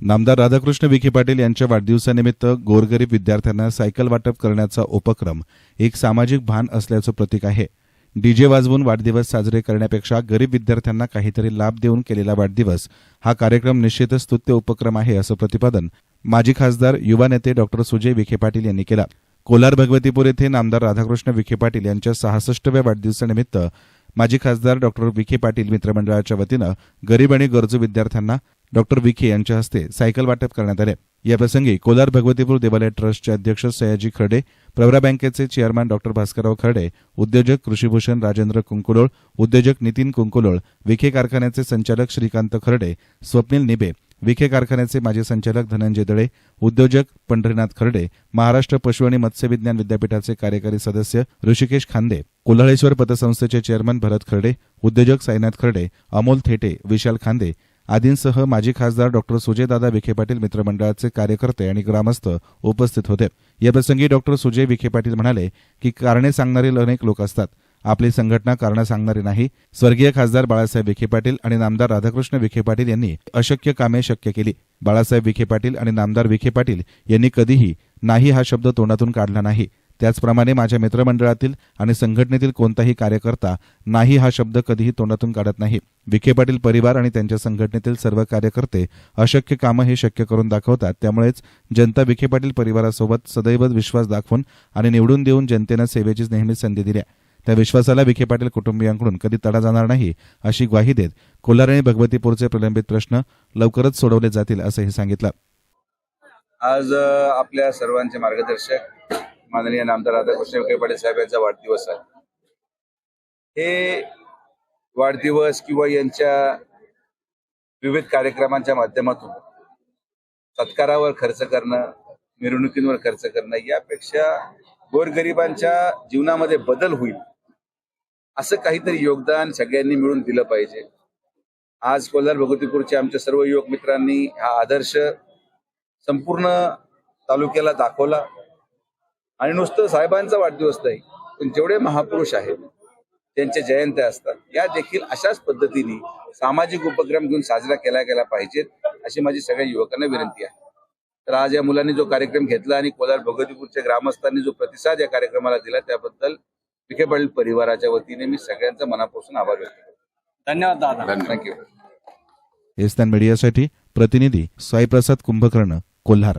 नामदार राधाकृष्ण विखे पाटील यांच्या वाढदिवसानिमित्त गोरगरीब विद्यार्थ्यांना सायकल वाटप करण्याचा उपक्रम एक सामाजिक भान असल्याचं प्रतीक आहे. डीजे वाजवून वाढदिवस साजरे करण्यापेक्षा गरीब विद्यार्थ्यांना काहीतरी लाभ देऊन केलेला वाढदिवस हा कार्यक्रम निश्चितच स्तुत्य उपक्रम आहे असं प्रतिपादन माजी खासदार युवा नेते डॉक्टर सुजय विखे पाटील यांनी केला. कोलार भगवतीपूर येथे नामदार राधाकृष्ण विखे पाटील यांच्या सहासष्टव्या वाढदिवसानिमित्त माजी खासदार डॉक्टर विखे पाटील मित्रमंडळाच्या वतीनं गरीब आणि गरजू विद्यार्थ्यांना डॉक्टर विखे यांच्या हस्ते सायकल वाटप करण्यात आले. याप्रसंगी कोलार भगवतीपूर देवालय ट्रस्टचे अध्यक्ष सयाजी खर्डे प्रवरा बँकेचे चेअरमॅन डॉक्टर भास्करराव खर्डे उद्योजक कृषीभूषण राजेंद्र कुंकुलोळ उद्योजक नितीन कुंकुलोळ विखे कारखान्याचे संचालक श्रीकांत खर्डे स्वप्नील निबे विखे कारखान्याचे माजी संचालक धनंजय दळे उद्योजक पंढरीनाथ खर्डे महाराष्ट्र पशु आणि मत्स्य विज्ञान विद्यापीठाचे कार्यकारी सदस्य ऋषिकेश खांदे कोल्हाळेश्वर पतसंस्थेचे चेअरमन भरत खर्डे उद्योजक साईनाथ खर्डे अमोल थेटे विशाल खांदे आदींसह माजी खासदार डॉक्टर सुजयदादा विखे पाटील मित्रमंडळाचे कार्यकर्ते आणि ग्रामस्थ उपस्थित होते. याप्रसंगी डॉक्टर सुजय विखे पाटील म्हणाले की कारणे सांगणारे अनेक लोक असतात. आपली संघटना कारणं सांगणारी नाही. स्वर्गीय खासदार बाळासाहेब विखे पाटील आणि नामदार राधाकृष्ण विखे पाटील यांनी अशक्य कामे शक्य केली. बाळासाहेब विखे पाटील आणि नामदार विखे पाटील यांनी कधीही नाही हा शब्द तोंडातून काढला नाही. त्याचप्रमाणे माझ्या मित्रमंडळातील आणि संघटनेतील कोणताही कार्यकर्ता नाही हा शब्द कधीही तोंडातून काढत नाही. विखे पाटील परिवार आणि त्यांच्या संघटनेतील सर्व कार्यकर्ते अशक्य कामं हे शक्य करून दाखवतात. त्यामुळेच जनता विखे पाटील परिवारासोबत सदैव विश्वास दाखवून आणि निवडून देऊन जनतेनं सेवेचीच नेहमी संधी दिल्या. त्या विश्वासाला विखे पाटील कुटुंबियांकडून कधी तडा जाणार नाही अशी ग्वाही देत कोल्हार आणि भगवतीपूरचे प्रलंबित प्रश्न लवकरच सोडवले जातील असंही सांगितलं. आज आपल्या सर्वांचे मार्गदर्शक माननीय नामदार राधाकृष्ण विखे पाटील साहेब यांचा वाढदिवस आहे. हे वाढदिवस किंवा यांच्या विविध कार्यक्रमांच्या माध्यमातून सत्कारावर खर्च करणं मिरवणुकींवर खर्च करणं यापेक्षा गोरगरिबांच्या जीवनामध्ये बदल होईल असं काहीतरी योगदान सगळ्यांनी मिळून दिलं पाहिजे. आज कोल्हार भगवतीपूरच्या आमच्या सर्व युवक मित्रांनी हा आदर्श संपूर्ण तालुक्याला दाखवला. आणि नुसतं साहेबांचा वाढदिवस नाही पण जेवढे महापुरुष आहेत त्यांच्या जयंत्या असतात. या देखील अशाच पद्धतीने सामाजिक उपक्रम घेऊन साजरा केला गेला पाहिजेत अशी माझी सगळ्या युवकांना विनंती आहे. तर आज या मुलांनी जो कार्यक्रम घेतला आणि कोलार भगवतीपूरच्या ग्रामस्थांनी जो प्रतिसाद या कार्यक्रमाला दिला त्याबद्दल विखे पाटील परिवाराच्या वतीने मी सगळ्यांचा मनापासून आभार व्यक्त करतो. धन्यवाद दादा. थँक्यू एस्तान मीडियासाठी प्रतिनिधी साईप्रसाद कुंभकर्ण कोल्हार.